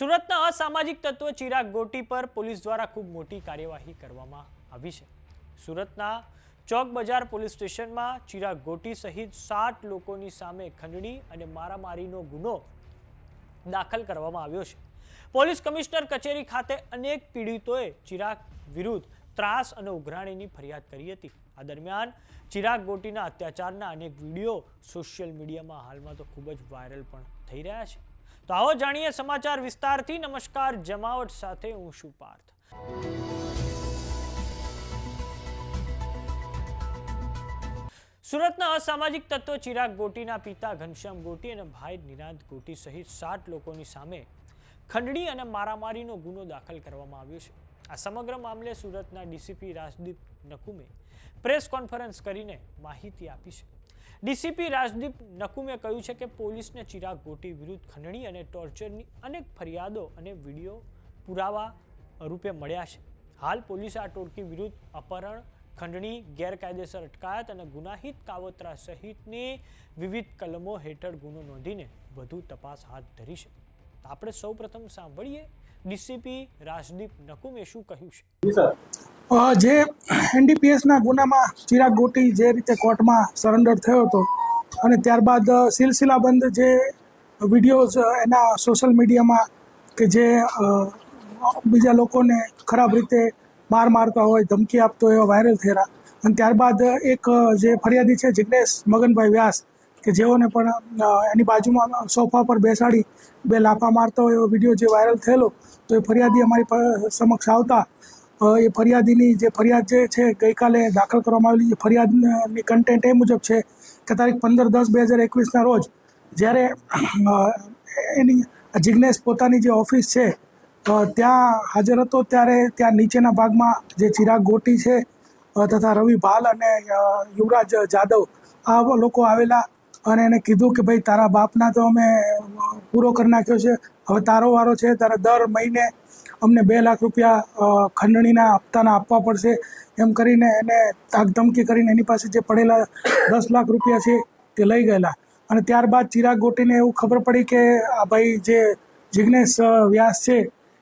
સુરતના અસામાજિક તત્વ ચિરાગ ગોટી પર પોલીસ દ્વારા ખૂબ મોટી કાર્યવાહી કરવામાં આવી છે. સુરતના ચોક બજાર પોલીસ સ્ટેશનમાં ચિરાગ ગોટી સહિત સાત લોકોની સામે ખંડણી અને મારામારીનો ગુનો દાખલ કરવામાં આવ્યો છે. પોલીસ કમિશનર કચેરી ખાતે અનેક પીડિતોએ ચિરાગ વિરુદ્ધ ત્રાસ અને ઉઘરાણીની ફરિયાદ કરી હતી. આ દરમિયાન ચિરાગ ગોટીના અત્યાચારના અનેક વીડિયો સોશિયલ મીડિયામાં હાલમાં તો ખૂબ જ વાયરલ પણ થઈ રહ્યા છે. તો આવો જાણીએ સમાચાર વિસ્તારથી. નમસ્કાર, જમાવટ સાથે હું છું પાર્થ. સુરતના અસામાજિક તત્વો ચિરાગ ગોટીના પિતા ઘનશ્યામ ગોટી અને ભાઈ નિરાંત ગોટી સહિત સાત લોકોની સામે ખંડણી અને મારામારીનો ગુનો દાખલ કરવામાં આવ્યો છે. આ સમગ્ર મામલે સુરતના ડીસીપી રાજદીપ નકુમે પ્રેસ કોન્ફરન્સ કરીને માહિતી આપી છે. ડીસીપી રાજદીપ નકુમે કહ્યું છે કે પોલીસને ચિરાગ ગોટી વિરુદ્ધ ખંડણી અને ટોર્ચરની અનેક ફરિયાદો અને વીડિયો પુરાવા રૂપે મળ્યા છે. હાલ પોલીસે આ ટોળકી વિરુદ્ધ અપહરણ, ખંડણી, ગેરકાયદેસર અટકાયત અને ગુનાહિત કાવતરા સહિતની વિવિધ કલમો હેઠળ ગુનો નોંધીને વધુ તપાસ હાથ ધરી છે. આપણે સૌ પ્રથમ સાંભળીએ ડીસીપી રાજદીપ નકુમે શું કહ્યું છે. જે એનડીપીએસના ગુનામાં ચિરાગ ગોટી જે રીતે કોર્ટમાં સરેન્ડર થયો હતો અને ત્યારબાદ સિલસિલાબંધ જે વિડીયોઝ એના સોશિયલ મીડિયામાં કે જે બીજા લોકોને ખરાબ રીતે માર મારતા હોય, ધમકી આપતો હોય એવા વાયરલ થયેલા. અને ત્યારબાદ એક જે ફરિયાદી છે જિગ્નેશ મગનભાઈ વ્યાસ કે જેઓને પણ એની બાજુમાં સોફા પર બેસાડી બે લાફા મારતા હોય એવો વીડિયો જે વાયરલ થયેલો, તો એ ફરિયાદી અમારી સમક્ષ આવતા એ ફરિયાદીની જે ફરિયાદ જે છે, ગઈકાલે દાખલ કરવામાં આવેલી જે ફરિયાદની કન્ટેન્ટ એ મુજબ છે કે તારીખ પંદર દસ બે હજાર એકવીસના રોજ જ્યારે એની જિજ્ઞેશ પોતાની જે ઓફિસ છે ત્યાં હાજર હતો ત્યારે ત્યાં નીચેના ભાગમાં જે ચિરાગ ગોટી છે તથા રવિ ભાલ અને યુવરાજ જાદવ, આ લોકો આવેલા અને એને કીધું કે ભાઈ તારા બાપના તો અમે પૂરો કરી નાખ્યો છે, હવે તારો વારો છે, તારે દર મહિને અમને બે લાખ રૂપિયા ખંડણીના હપ્તાના આપવા પડશે એમ કરીને એને તાકધમકી કરીને એની પાસે જે પડેલા દસ લાખ રૂપિયા છે તે લઈ ગયેલા. અને ત્યારબાદ ચિરાગ ગોટીને એવું ખબર પડી કે આ ભાઈ જે જિગ્નેશ વ્યાસ છે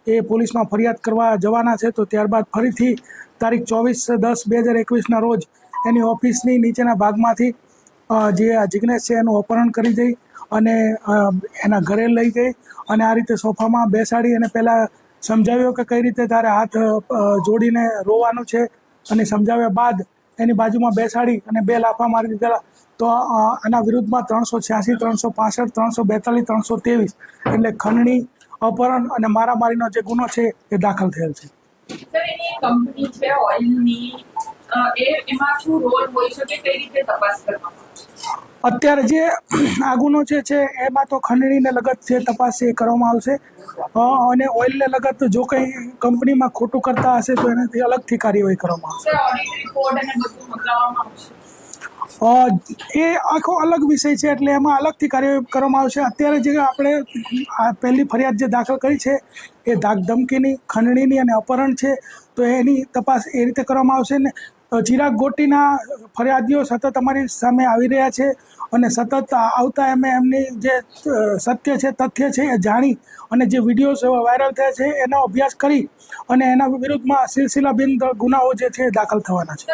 એ પોલીસમાં ફરિયાદ કરવા જવાના છે, તો ત્યારબાદ ફરીથી તારીખ ચોવીસ દસ બે હજાર એકવીસના રોજ એની ઓફિસની નીચેના ભાગમાંથી જે આ જિગ્નેશ છે એનું અપહરણ કરી દઈ અને એના ઘરે લઈ ગઈ અને આ રીતે સોફામાં બેસાડી અને પહેલાં સમજાવ્યો કે કઈ રીતે તારે હાથ જોડીને રોવાનું છે અને સમજાવ્યા બાદ એની બાજુમાં બેસાડી અને બે લાફા મારી દીધેલા. તો આના વિરુદ્ધમાં ત્રણસો છ્યાસી, ત્રણસો પાસઠ, ત્રણસો બેતાલીસ, ત્રણસો ત્રેવીસ એટલે ખંડણી, અપહરણ અને મારામારીનો જે ગુનો છે એ દાખલ થયેલ છે. એમાં શું રોલ હોઈ શકે, કઈ રીતે તપાસ કરવામાં અત્યારે જે આ ગુનો જે છે એમાં તો ખંડણીને લગત જે તપાસ છે એ કરવામાં આવશે. અને ઓઇલને લગત જો કંઈ કંપનીમાં ખોટું કરતા હશે તો એનાથી અલગથી કાર્યવાહી કરવામાં આવશે. એ આખો અલગ વિષય છે એટલે એમાં અલગથી કાર્યવાહી કરવામાં આવશે. અત્યારે જે આપણે પહેલી ફરિયાદ જે દાખલ કરી છે એ ધાક ધમકીની ખંડણીની અને અપહરણ છે તો એની તપાસ એ રીતે કરવામાં આવશે ને ચિરાગ ગોટીના ફરિયાદીઓ સતત અમારી સામે આવી રહ્યા છે અને સતત આવતા એમે એમની જે સત્ય છે તથ્ય છે એ જાણી અને જે વિડીયોઝ વાયરલ થયા છે એનો અભ્યાસ કરી અને એના વિરુદ્ધમાં સિલસિલાબિંદ ગુનાઓ જે છે દાખલ થવાના છે.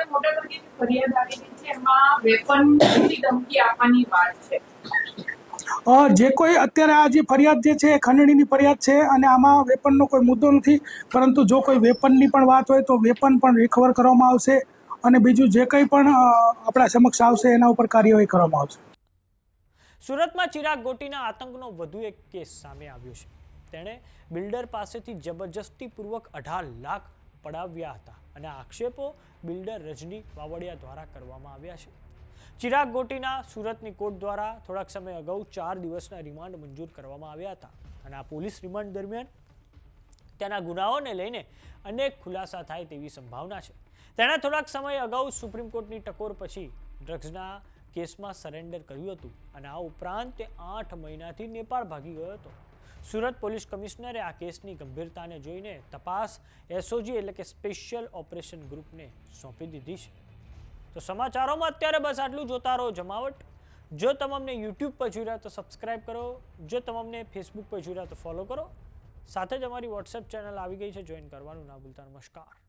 જે કોઈ અત્યારે આ જે ફરિયાદ જે છે એ ખંડણીની ફરિયાદ છે અને આમાં વેપનનો કોઈ મુદ્દો નથી પરંતુ જો કોઈ વેપનની પણ વાત હોય તો વેપન પણ રિકવર કરવામાં આવશે. અને બીજું જે કંઈ પણ આપણા સમક્ષ આવશે, એના ઉપર કાર્યવાહી કરવામાં આવશે. સુરતમાં ચિરાગ ગોટીના આતંકનો વધુ એક કેસ સામે આવ્યો છે. તેણે બિલ્ડર પાસેથી જબરજસ્તીપૂર્વક અઢાર લાખ પડાવ્યા હતા અને આક્ષેપો બિલ્ડર રજની વાવડિયા દ્વારા કરવામાં આવ્યા છે. ચિરાગ ગોટીના સુરતની કોર્ટ દ્વારા થોડાક સમય અગાઉ ચાર દિવસના રિમાન્ડ મંજૂર કરવામાં આવ્યા હતા અને આ પોલીસ રિમાન્ડ દરમિયાન તેના ગુનાઓને લઈને અનેક ખુલાસા થાય તેવી સંભાવના છે. તેણે થોડાક સમય અગાઉ સુપ્રીમ કોર્ટની ટકોર પછી ડ્રગ્સના કેસમાં સરેન્ડર કર્યું હતું અને આ ઉપરાંત તે આઠ મહિનાથી નેપાળ ભાગી ગયો હતો. સુરત પોલીસ કમિશનરે આ કેસની ગંભીરતાને જોઈને તપાસ એસઓજી એટલે કે સ્પેશિયલ ઓપરેશન ગ્રુપને સોંપી દીધી છે. તો સમાચારોમાં અત્યારે બસ આટલું જોતા રહો જમાવટ. જો તમને યુટ્યુબ પર જોઈ તો સબસ્ક્રાઈબ કરો. જો તમને ફેસબુક પર જોઈ તો ફોલો કરો. સાથે જ અમારી વોટ્સએપ ચેનલ આવી ગઈ છે. જોઈન કરવાનું ના ભૂલતા. નમસ્કાર.